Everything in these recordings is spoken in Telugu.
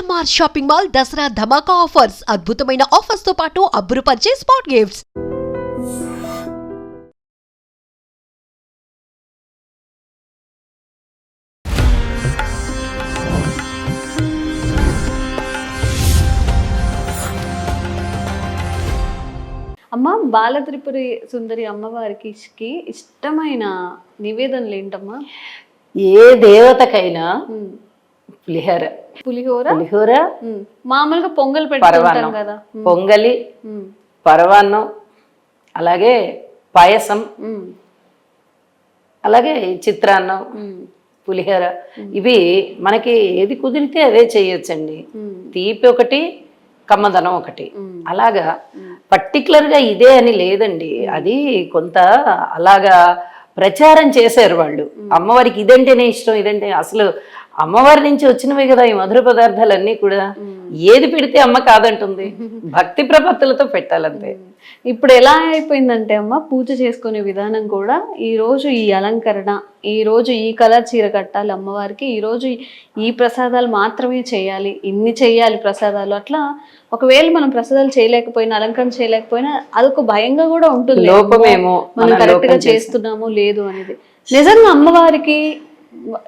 సిఎంఆర్ షాపింగ్ మాల్ దసరా ధమాకా ఆఫర్స్. అద్భుతమైన ఆఫర్స్తో పాటు అబ్బురుపరిచే స్పాట్ గిఫ్ట్స్. అమ్మ బాలత్రిపురి సుందరి అమ్మవారికి ఇష్టమైన నివేదనలు ఏంటమ్మా? ఏ దేవతకైనా. పులిహోర పులిహోర పులిహోర. మామూలుగా పొంగల్ పెట్టుకుంటాం పరవాన్నం కదా ఉమ్. పొంగలి. పరవాన్నం అలాగే పాయసం. అలాగే చిత్రాన్నం. పులిహోర ఇవి మనకి ఏది కుదిరితే అదే చేయొచ్చండి. తీపి ఒకటి కమ్మదనం ఒకటి. అలాగా పర్టికులర్గా ఇదే అని లేదండి అది కొంత అలాగా ప్రచారం చేశారు వాళ్ళు. అమ్మవారికి ఇదంటేనే ఇష్టం ఇదంటే అసలు అమ్మవారి నుంచి వచ్చినవి కదా ఈ మధుర పదార్థాలన్నీ కూడా. ఏది పెడితే అమ్మ కాదంటుంది. భక్తి ప్రపత్తులతో పెట్టాలంతే. ఇప్పుడు ఎలా అయిపోయిందంటే అమ్మ పూజ చేసుకునే విధానం కూడా ఈ రోజు ఈ అలంకరణ ఈ రోజు ఈ కలర్ చీర కట్టాలి అమ్మవారికి ఈ రోజు ఈ- ప్రసాదాలు మాత్రమే చేయాలి ఇన్ని చేయాలి ప్రసాదాలు. అట్లా ఒకవేళ మనం ప్రసాదాలు చేయలేకపోయినా అలంకరణ చేయలేకపోయినా అదొక భయంగా కూడా ఉంటుంది. లోపమేమో, మనం కరెక్ట్గా. చేస్తున్నామో లేదు అనేది. నిజంగా అమ్మవారికి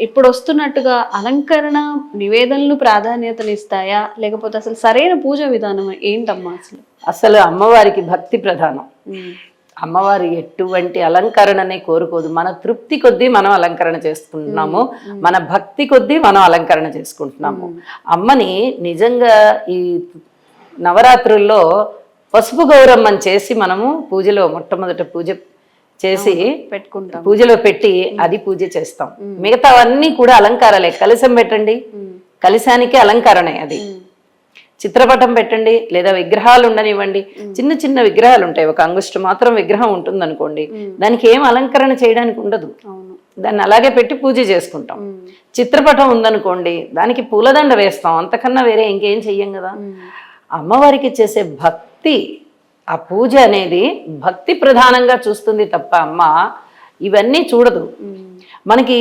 ఇప్పుడు వస్తున్నట్టుగా అలంకరణ నివేదనలు ప్రాధాన్యతనిస్తాయా? లేకపోతే అసలు సరైన పూజ విధానం ఏంటమ్మా అసలు? అసలు అమ్మవారికి భక్తి ప్రధానం. అమ్మవారు ఎటువంటి అలంకరణనే కోరుకోదు. మన తృప్తి కొద్దీ మనం అలంకరణ చేసుకుంటున్నాము. మన భక్తి కొద్దీ మనం అలంకరణ చేసుకుంటున్నాము. అమ్మని నిజంగా ఈ నవరాత్రుల్లో పసుపు గౌరమ్మని చేసి మనము పూజలో మొట్టమొదట పూజ చేసి పెట్టుకుంటాం పూజలో పెట్టి అది పూజ చేస్తాం. మిగతావన్నీ కూడా అలంకారాలే. కలశం పెట్టండి. కలశానికి అలంకరణే అది. చిత్రపటం పెట్టండి లేదా విగ్రహాలు ఉండనివ్వండి. చిన్న చిన్న విగ్రహాలు ఉంటాయి. ఒక అంగుష్టు మాత్రం విగ్రహం ఉంటుంది అనుకోండి దానికి ఏం అలంకరణ చేయడానికి ఉండదు. దాన్ని అలాగే పెట్టి పూజ చేసుకుంటాం. చిత్రపటం ఉందనుకోండి దానికి పూలదండ వేస్తాం. అంతకన్నా వేరే ఇంకేం చెయ్యం కదా? అమ్మవారికి చేసే భక్తి ఆ పూజ అనేది భక్తి ప్రధానంగా చూస్తుంది తప్ప అమ్మ ఇవన్నీ చూడదు. మనకి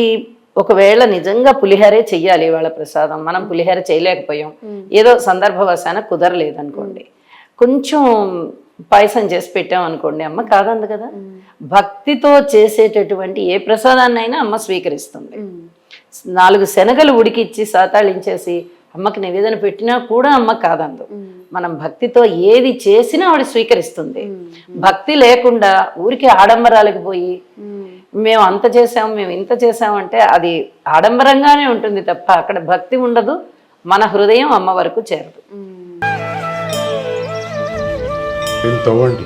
ఒకవేళ నిజంగా పులిహోరే చెయ్యాలి ఇవాళ ప్రసాదం మనం పులిహోర చేయలేకపోయాం. ఏదో సందర్భవశాన కుదరలేదు అనుకోండి కొంచెం పాయసం చేసి పెట్టాం అనుకోండి అమ్మ కాదంది కదా. భక్తితో చేసేటటువంటి ఏ ప్రసాదాన్నైనా అమ్మ స్వీకరిస్తుంది. నాలుగు శనగలు ఉడికిచ్చి సాతాళించేసి అమ్మకి నివేదన పెట్టినా కూడా అమ్మ కాదందు. మనం భక్తితో ఏది చేసినా ఆవిడ స్వీకరిస్తుంది. భక్తి లేకుండా ఊరికి ఆడంబరాలకు పోయి మేము. అంత చేసాం మేము ఇంత చేసాం అంటే అది ఆడంబరంగానే ఉంటుంది తప్ప అక్కడ భక్తి ఉండదు మన హృదయం అమ్మ వరకు చేరదు. తవ్వండి.